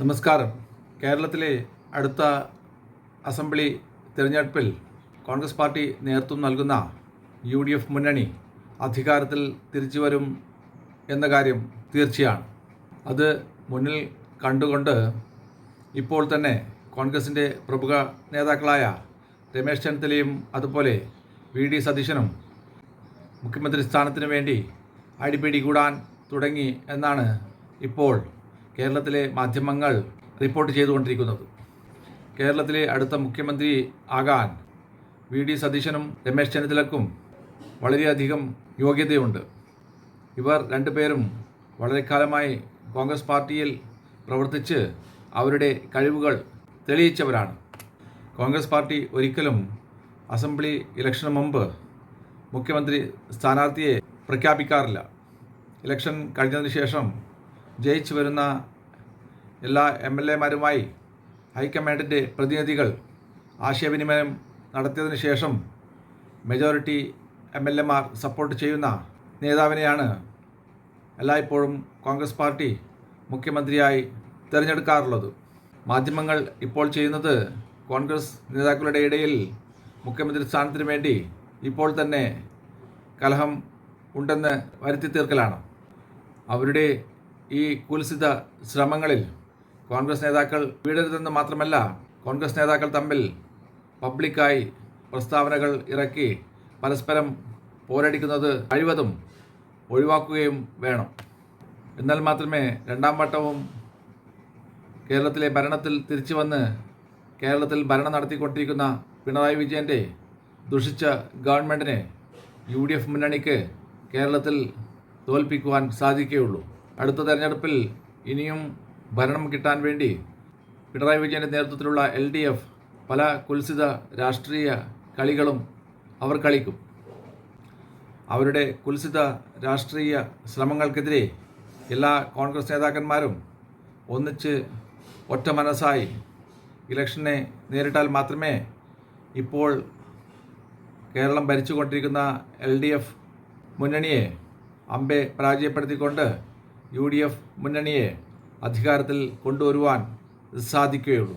നമസ്കാരം. കേരളത്തിലെ അടുത്ത അസംബ്ലി തിരഞ്ഞെടുപ്പിൽ കോൺഗ്രസ് പാർട്ടി നേതൃത്വം നൽകുന്ന യു ഡി എഫ് മുന്നണി അധികാരത്തിൽ തിരിച്ചു വരും എന്ന കാര്യം തീർച്ചയാണ്. അത് മുന്നിൽ കണ്ടുകൊണ്ട് ഇപ്പോൾ തന്നെ കോൺഗ്രസിന്റെ പ്രമുഖ നേതാക്കളായ രമേശ് ചെന്നിത്തലയും അതുപോലെ വി ഡി സതീശനും മുഖ്യമന്ത്രി സ്ഥാനത്തിന് വേണ്ടി അടിപിടി കൂടാൻ തുടങ്ങി എന്നാണ് ഇപ്പോൾ കേരളത്തിലെ മാധ്യമങ്ങൾ റിപ്പോർട്ട് ചെയ്തുകൊണ്ടിരിക്കുന്നത്. കേരളത്തിലെ അടുത്ത മുഖ്യമന്ത്രി ആകാൻ വി ഡി സതീശനും രമേശ് ചെന്നിത്തലക്കും വളരെയധികം യോഗ്യതയുണ്ട്. ഇവർ രണ്ടുപേരും വളരെ കാലമായി കോൺഗ്രസ് പാർട്ടിയിൽ പ്രവർത്തിച്ച് അവരുടെ കഴിവുകൾ തെളിയിച്ചവരാണ്. കോൺഗ്രസ് പാർട്ടി ഒരിക്കലും അസംബ്ലി ഇലക്ഷന് മുമ്പ് മുഖ്യമന്ത്രി സ്ഥാനാർത്ഥിയെ പ്രഖ്യാപിക്കാറില്ല. ഇലക്ഷൻ കഴിഞ്ഞതിന് ശേഷം ജയിച്ചു വരുന്ന എല്ലാ എം എൽ എമാരുമായി ഹൈക്കമാൻഡിന്റെ പ്രതിനിധികൾ ആശയവിനിമയം നടത്തിയതിനു ശേഷം മെജോറിറ്റി എം എൽ എമാർ സപ്പോർട്ട് ചെയ്യുന്ന നേതാവിനെയാണ് എല്ലായ്പ്പോഴും കോൺഗ്രസ് പാർട്ടി മുഖ്യമന്ത്രിയായി തിരഞ്ഞെടുക്കാറുള്ളത്. മാധ്യമങ്ങൾ ഇപ്പോൾ ചെയ്യുന്നത് കോൺഗ്രസ് നേതാക്കളുടെ ഇടയിൽ മുഖ്യമന്ത്രി സ്ഥാനത്തിന് വേണ്ടി ഇപ്പോൾ തന്നെ കലഹം ഉണ്ടെന്ന് വരുത്തി തീർക്കലാണ്. അവരുടെ ഈ കുൽസിത ശ്രമങ്ങളിൽ കോൺഗ്രസ് നേതാക്കൾ വീടരുതെന്ന് മാത്രമല്ല കോൺഗ്രസ് നേതാക്കൾ തമ്മിൽ പബ്ലിക്കായി പ്രസ്താവനകൾ ഇറക്കി പരസ്പരം പോരടിക്കുന്നത് കഴിവതും ഒഴിവാക്കുകയും വേണം. എന്നാൽ മാത്രമേ രണ്ടാം വട്ടവും കേരളത്തിലെ ഭരണത്തിൽ തിരിച്ചു വന്ന് കേരളത്തിൽ ഭരണം നടത്തിക്കൊണ്ടിരിക്കുന്ന പിണറായി വിജയന്റെ ദുഷിച്ച ഗവൺമെന്റിനെ യു ഡി എഫ് മുന്നണിക്ക് കേരളത്തിൽ തോൽപ്പിക്കുവാൻ സാധിക്കുകയുള്ളൂ. അടുത്ത തെരഞ്ഞെടുപ്പിൽ ഇനിയും ഭരണം കിട്ടാൻ വേണ്ടി പിണറായി വിജയന്റെ നേതൃത്വത്തിലുള്ള എൽ ഡി എഫ് പല കുൽസിത രാഷ്ട്രീയ കളികളും അവർ കളിക്കും. അവരുടെ കുൽസിത രാഷ്ട്രീയ ശ്രമങ്ങൾക്കെതിരെ എല്ലാ കോൺഗ്രസ് നേതാക്കന്മാരും ഒന്നിച്ച് ഒറ്റ മനസ്സായി ഇലക്ഷനെ നേരിട്ടാൽ മാത്രമേ ഇപ്പോൾ കേരളം ഭരിച്ചുകൊണ്ടിരിക്കുന്ന എൽ ഡി എഫ് മുന്നണിയെ അമ്പെ പരാജയപ്പെടുത്തിക്കൊണ്ട് യു ഡി എഫ് മുന്നണിയെ അധികാരത്തിൽ കൊണ്ടുവരുവാൻ സാധിക്കുകയുള്ളൂ.